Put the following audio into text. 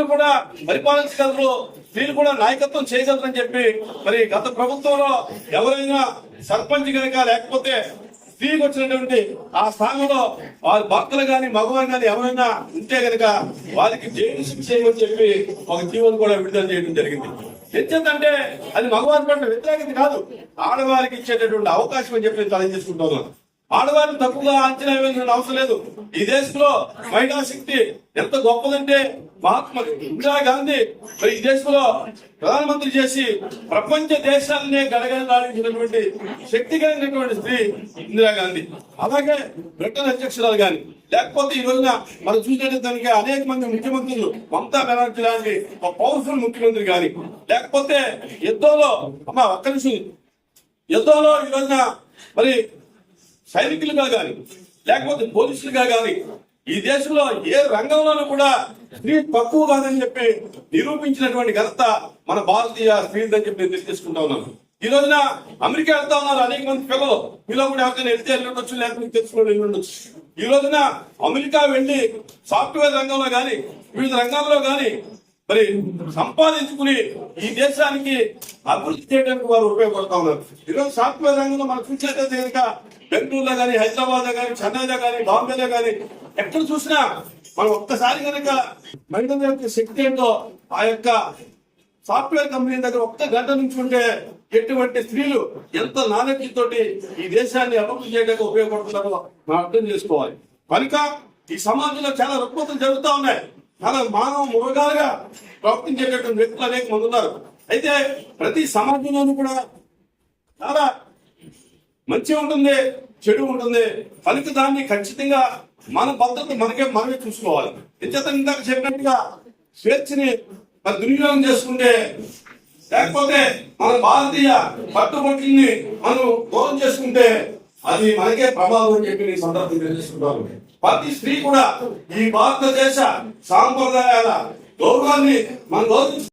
వీళ్ళు కూడా పరిపాలించగలరు వీళ్ళు కూడా నాయకత్వం చేయగలరని చెప్పి మరి గత ప్రభుత్వంలో ఎవరైనా సర్పంచ్ కనుక లేకపోతే స్త్రీకి వచ్చినటువంటి ఆ స్థానంలో వారి భక్తులు గాని మగవారు గాని ఎవరైనా ఉంటే గనక వారికి జైలు శిక్ష చేయమని చెప్పి ఒక జీవన్ కూడా విడుదల చేయడం జరిగింది. ఎందుకంటే అది మగవారి పట్ల వ్యతిరేకత కాదు. ఆడవారికి ఇచ్చేటటువంటి అవకాశం అని చెప్పి తెలియజేసుకుంటున్నాను. ఆడవారిని తప్పుగా అంచనా వేయాల్సిన అవసరం లేదు. ఈ దేశంలో మహిళా శక్తి ఎంత గొప్పదంటే మహాత్మా ఇందిరాగాంధీ మరి ఈ దేశంలో ప్రధానమంత్రి చేసి ప్రపంచ దేశాలనే గడగడలాడించినటువంటి శక్తి కలిగినటువంటి స్త్రీ ఇందిరాగాంధీ అలాగే బ్రిటన్ అధ్యక్షురాలు కానీ లేకపోతే ఈ రోజున మనం చూసేటానికి అనేక మంది ముఖ్యమంత్రులు మమతా బెనర్జీ లాంటి ఒక పవర్ఫుల్ ముఖ్యమంత్రి కానీ లేకపోతే యుద్ధంలో అమ్మ ఒక్క నిమిషం. యుద్ధంలో ఈ రోజున మరి సైనికులుగా కానీ లేకపోతే పోలీసులుగా కానీ ఈ దేశంలో ఏ రంగంలోనూ కూడా స్త్రీ తక్కువ కాదని చెప్పి నిరూపించినటువంటి ఘనత మన భారతీయ స్త్రీలని చెప్పి నేను తెలియజేసుకుంటా ఉన్నాను. ఈ రోజున అమెరికా వెళ్తా ఉన్నారు అనేక మంది పిల్లలు. మీలో కూడా ఎవరికైనా వెళ్తే వెళ్ళి లేకపోతే మీకు తెలుసుకుని ఉండొచ్చు. ఈ రోజున అమెరికా వెళ్ళి సాఫ్ట్వేర్ రంగంలో కానీ వివిధ రంగాల్లో కానీ మరి సంపాదించుకుని ఈ దేశానికి అభివృద్ధి చేయడానికి వారు ఉపయోగపడతా ఉన్నారు. ఈరోజు సాఫ్ట్వేర్ రంగంలో మనం చూసేటైతే కనుక బెంగళూరులో కానీ హైదరాబాద్లో కానీ చెన్నైలో కానీ బాంబేలో కానీ ఎక్కడ చూసినా మనం ఒక్కసారి కనుక మహిళల యొక్క శక్తి ఏంటో ఆ యొక్క సాఫ్ట్వేర్ కంపెనీ దగ్గర ఒక్క గంట నుంచి ఉంటే ఎటువంటి స్త్రీలు ఎంత నాలెడ్జ్ తోటి ఈ దేశాన్ని అభివృద్ధి చేయడానికి ఉపయోగపడుతున్నారో మనం అర్థం చేసుకోవాలి. కనుక ఈ సమాజంలో చాలా రుగ్మతలు జరుగుతూ ఉన్నాయి. చాలా మానవ మృగాలుగా ప్రవర్తించేటటువంటి వ్యక్తులు అనేక మంది ఉన్నారు. అయితే ప్రతి సమాజంలోనూ కూడా చాలా మంచి ఉంటుంది చెడు ఉంటుంది. కనుక దాన్ని ఖచ్చితంగా మన భద్రత మనకే మనమే చూసుకోవాలి. నిత్యత ఇందాక చెప్పినట్టుగా స్వేచ్ఛని మరి దుర్వినియోగం చేసుకుంటే లేకపోతే మన భారతీయ పట్టుబట్లని మనం దూరం చేసుకుంటే అది మనకే ప్రమాదం అని చెప్పి నేను సందర్భం తెలియజేసుకుంటాను. ప్రతి స్త్రీ కూడా ఈ భారతదేశ సాంప్రదాయాల గౌరవాన్ని మనం గౌరవించ